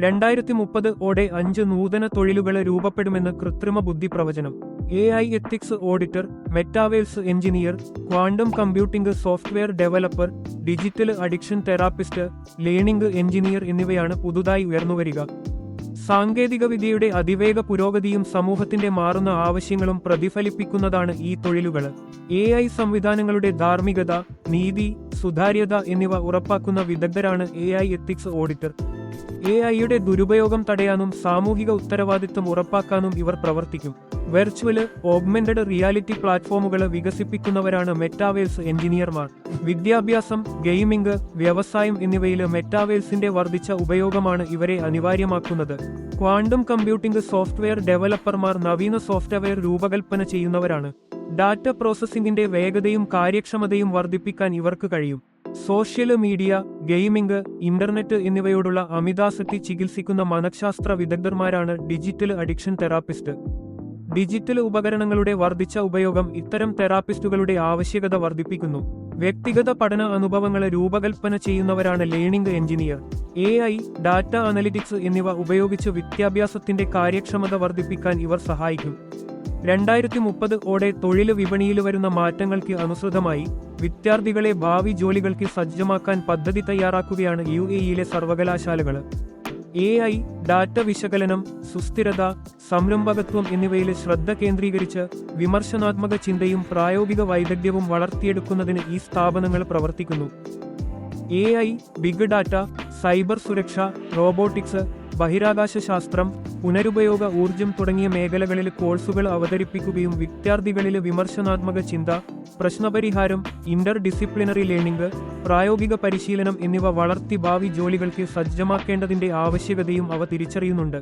രണ്ടായിരത്തി മുപ്പത് ഓടെ അഞ്ച് നൂതന തൊഴിലുകൾ രൂപപ്പെടുമെന്ന് കൃത്രിമ ബുദ്ധി പ്രവചനം A I ethics auditor metaverse engineer quantum computing software developer digital addiction therapist learning engineer എന്നിവയാണ് പുതുതായി ഉയർന്നുവരിക സാങ്കേതികവിദ്യയുടെ അതിവേഗ പുരോഗതിയും സമൂഹത്തിന്റെ മാറുന്ന ആവശ്യങ്ങളും പ്രതിഫലിപ്പിക്കുന്നതാണ് ഈ തൊഴിലുകൾ. എ ഐ സംവിധാനങ്ങളുടെ ധാർമ്മികത നീതി സുതാര്യത എന്നിവ ഉറപ്പാക്കുന്ന വിദഗ്ധരാണ് A I ethics auditor A ഐയുടെ ദുരുപയോഗം തടയാനും സാമൂഹിക ഉത്തരവാദിത്വം ഉറപ്പാക്കാനും ഇവർ പ്രവർത്തിക്കും. വെർച്വൽ ഓഗ്മെന്റഡ് റിയാലിറ്റി പ്ലാറ്റ്ഫോമുകൾ വികസിപ്പിക്കുന്നവരാണ് മെറ്റാവേഴ്സ് എഞ്ചിനീയർമാർ. വിദ്യാഭ്യാസം ഗെയിമിംഗ് വ്യവസായം എന്നിവയിൽ മെറ്റാവേഴ്സിന്റെ വർദ്ധിച്ച ഉപയോഗമാണ് ഇവരെ അനിവാര്യമാക്കുന്നത്. ക്വാണ്ടം കമ്പ്യൂട്ടിംഗ് സോഫ്റ്റ്വെയർ ഡെവലപ്പർമാർ നവീന സോഫ്റ്റ്വെയർ രൂപകൽപ്പന ചെയ്യുന്നവരാണ്. ഡാറ്റ പ്രോസസ്സിംഗിന്റെ വേഗതയും കാര്യക്ഷമതയും വർദ്ധിപ്പിക്കാൻ ഇവർക്ക് കഴിയും. സോഷ്യൽ മീഡിയ ഗെയിമിംഗ് ഇന്റർനെറ്റ് എന്നിവയോടുള്ള അമിതാസക്തി ചികിത്സിക്കുന്ന മനഃശാസ്ത്ര വിദഗ്ധന്മാരാണ് ഡിജിറ്റൽ അഡിക്ഷൻ തെറാപ്പിസ്റ്റ്. ഡിജിറ്റൽ ഉപകരണങ്ങളുടെ വർദ്ധിച്ച ഉപയോഗം ഇത്തരം തെറാപ്പിസ്റ്റുകളുടെ ആവശ്യകത വർദ്ധിപ്പിക്കുന്നു. വ്യക്തിഗത പഠന അനുഭവങ്ങളെ രൂപകൽപ്പന ചെയ്യുന്നവരാണ് learning engineer. A I data analytics എന്നിവ ഉപയോഗിച്ച് വിദ്യാഭ്യാസത്തിന്റെ കാര്യക്ഷമത വർദ്ധിപ്പിക്കാൻ ഇവർ സഹായിക്കും. രണ്ടായിരത്തി മുപ്പത് ഓടെ തൊഴിൽ വിപണിയിൽ വരുന്ന മാറ്റങ്ങൾക്ക് അനുസൃതമായി വിദ്യാർത്ഥികളെ ഭാവി ജോലികൾക്ക് സജ്ജമാക്കാൻ പദ്ധതി തയ്യാറാക്കുകയാണ് യു എയിലെ സർവകലാശാലകൾ. എ ഐ ഡാറ്റ വിശകലനം സുസ്ഥിരത സംരംഭകത്വം എന്നിവയിൽ ശ്രദ്ധ കേന്ദ്രീകരിച്ച് വിമർശനാത്മക ചിന്തയും പ്രായോഗിക വൈദഗ്ധ്യവും വളർത്തിയെടുക്കുന്നതിന് ഈ സ്ഥാപനങ്ങൾ പ്രവർത്തിക്കുന്നു. A I big data cyber സുരക്ഷ റോബോട്ടിക്സ് ബഹിരാകാശ ശാസ്ത്രം പുനരുപയോഗ ഊർജം തുടങ്ങിയ മേഖലകളിൽ കോഴ്സുകൾ അവതരിപ്പിക്കുകയും വിദ്യാർത്ഥികളിലെ വിമർശനാത്മക ചിന്ത പ്രശ്നപരിഹാരം ഇന്റർ ഡിസിപ്ലിനറി ലേണിംഗ് പ്രായോഗിക പരിശീലനം എന്നിവ വളർത്തി ഭാവി ജോലികൾക്ക് സജ്ജമാക്കേണ്ടതിന്റെ ആവശ്യകതയും അവ തിരിച്ചറിയുന്നുണ്ട്.